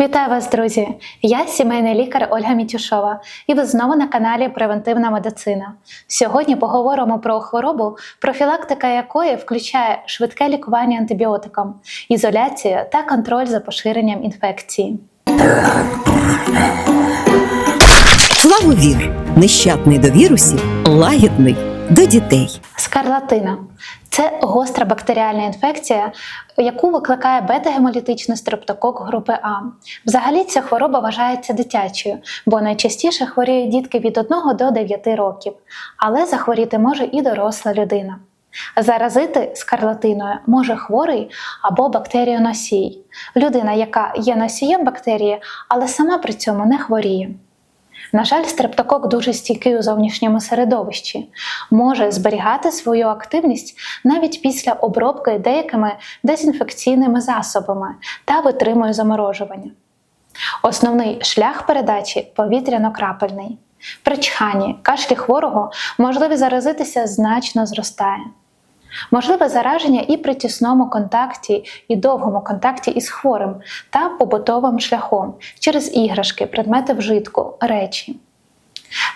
Вітаю вас, друзі! Я сімейний лікар Ольга Мітюшова, і ви знову на каналі Превентивна медицина. Сьогодні поговоримо про хворобу, профілактика якої включає швидке лікування антибіотиком, ізоляцію та контроль за поширенням інфекції. Флавовір нещадний до вірусів, лагідний до дітей. Скарлатина це гостра бактеріальна інфекція, яку викликає бета-гемолітичний стрептокок групи А. Взагалі ця хвороба вважається дитячою, бо найчастіше хворіють дітки від 1 до 9 років, але захворіти може і доросла людина. Заразити скарлатиною може хворий або бактеріоносій, людина, яка є носієм бактерії, але сама при цьому не хворіє. На жаль, стрептокок дуже стійкий у зовнішньому середовищі, може зберігати свою активність навіть після обробки деякими дезінфекційними засобами та витримує заморожування. Основний шлях передачі повітряно-крапельний. При чханні, кашлі хворого можливість заразитися значно зростає. Можливе зараження і при тісному контакті і довгому контакті із хворим та побутовим шляхом через іграшки, предмети вжитку, речі.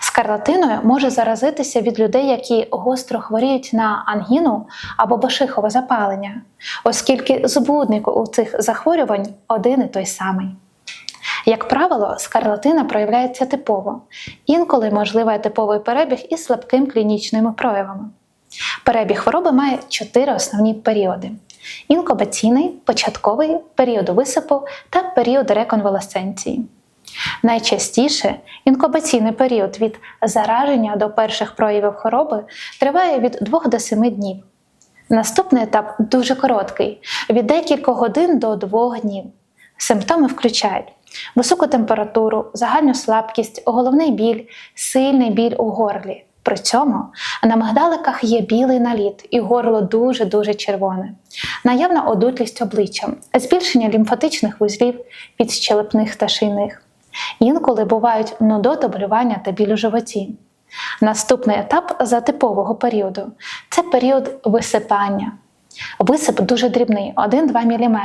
Скарлатиною може заразитися від людей, які гостро хворіють на ангіну або башихове запалення, оскільки збудник у цих захворювань один і той самий. Як правило, скарлатина проявляється типово, інколи можливий типовий перебіг із слабким клінічними проявами. Перебіг хвороби має чотири основні періоди: інкубаційний, початковий, період висипу та період реконвалесценції. Найчастіше інкубаційний період від зараження до перших проявів хвороби триває від 2 до 7 днів. Наступний етап дуже короткий від декількох годин до 2 днів. Симптоми включають високу температуру, загальну слабкість, головний біль, сильний біль у горлі. При цьому на мигдаликах є білий наліт і горло дуже-дуже червоне, наявна одутлість обличчя, збільшення лімфатичних вузлів підщелепних та шийних. Інколи бувають нудота, болювання та біль у животі. Наступний етап за типового періоду це період висипання. Висип дуже дрібний 1-2 мм.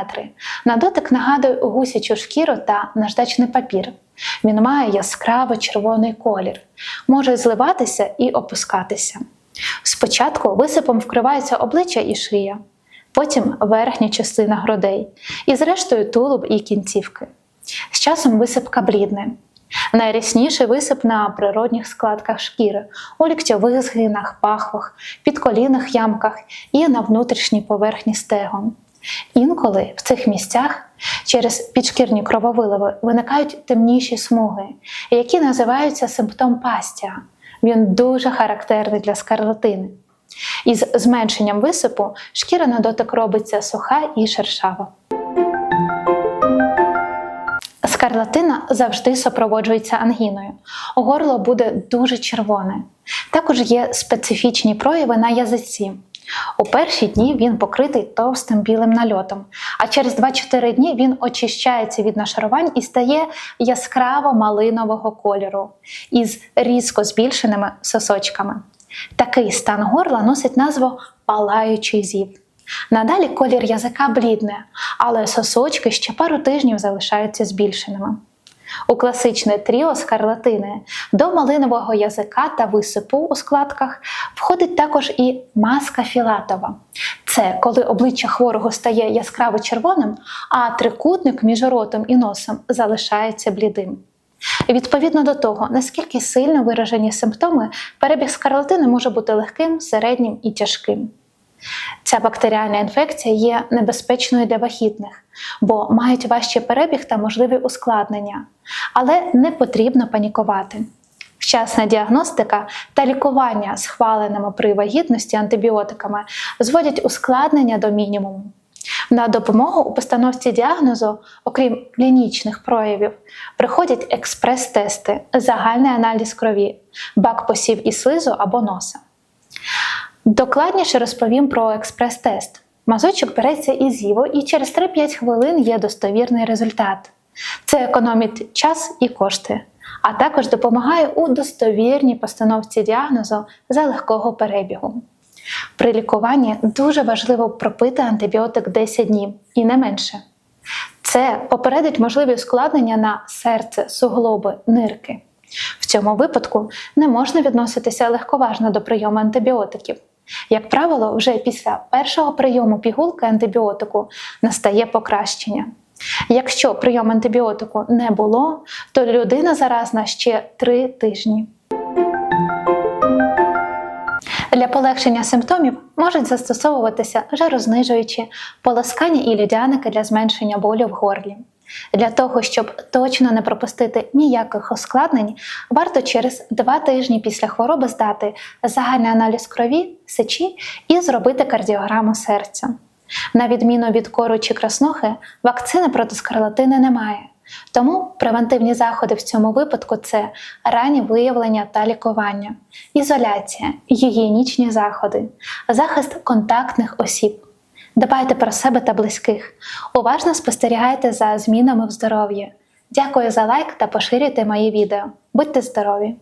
На дотик нагадує гусячу шкіру та наждачний папір. Він має яскраво червоний колір, може зливатися і опускатися. Спочатку висипом вкривається обличчя і шия, потім верхня частина грудей, і зрештою тулуб і кінцівки. З часом висипка блідне. Найрясніший висип на природних складках шкіри, у ліктьових згинах, пахвах, підколінних ямках і на внутрішній поверхні стегон. Інколи в цих місцях через підшкірні крововиливи виникають темніші смуги, які називаються симптом пастя. Він дуже характерний для скарлатини. Із зменшенням висипу шкіра на дотик робиться суха і шершава. Скарлатина завжди супроводжується ангіною. Горло буде дуже червоне. Також є специфічні прояви на язиці. У перші дні він покритий товстим білим нальотом, а через 2-4 дні він очищається від нашарувань і стає яскраво малинового кольору із різко збільшеними сосочками. Такий стан горла носить назву палаючий зів. Надалі колір язика блідне, але сосочки ще пару тижнів залишаються збільшеними. У класичне тріо скарлатини до малинового язика та висипу у складках входить також і маска філатова. Це коли обличчя хворого стає яскраво червоним, а трикутник між ротом і носом залишається блідим. Відповідно до того, наскільки сильно виражені симптоми, перебіг скарлатини може бути легким, середнім і тяжким. Ця бактеріальна інфекція є небезпечною для вагітних, бо мають важчий перебіг та можливі ускладнення, але не потрібно панікувати. Вчасна діагностика та лікування схваленими при вагітності антибіотиками зводять ускладнення до мінімуму. На допомогу у постановці діагнозу, окрім клінічних проявів, приходять експрес-тести, загальний аналіз крові, бак посів і слизу або носа. Докладніше розповім про експрес-тест. Мазочок береться із зіву і через 3-5 хвилин є достовірний результат. Це економить час і кошти, а також допомагає у достовірній постановці діагнозу за легкого перебігу. При лікуванні дуже важливо пропити антибіотик 10 днів і не менше. Це попередить можливі ускладнення на серце, суглоби, нирки. В цьому випадку не можна відноситися легковажно до прийому антибіотиків. Як правило, вже після першого прийому пігулки антибіотику настає покращення. Якщо прийом антибіотику не було, то людина заразна ще 3 тижні. Для полегшення симптомів можуть застосовуватися жарознижуючі, полоскання і лідяники для зменшення болю в горлі. Для того, щоб точно не пропустити ніяких ускладнень, варто через 2 тижні після хвороби здати загальний аналіз крові, сечі і зробити кардіограму серця. На відміну від кору чи краснухи, вакцини проти скарлатини немає. Тому превентивні заходи в цьому випадку це ранні виявлення та лікування, ізоляція, гігієнічні заходи, захист контактних осіб. Дбайте про себе та близьких. Уважно спостерігайте за змінами в здоров'ї. Дякую за лайк та поширюйте мої відео. Будьте здорові!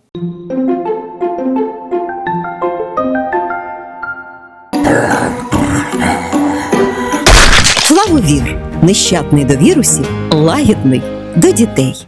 Флавовір нещадний до вірусів, лагідний до дітей.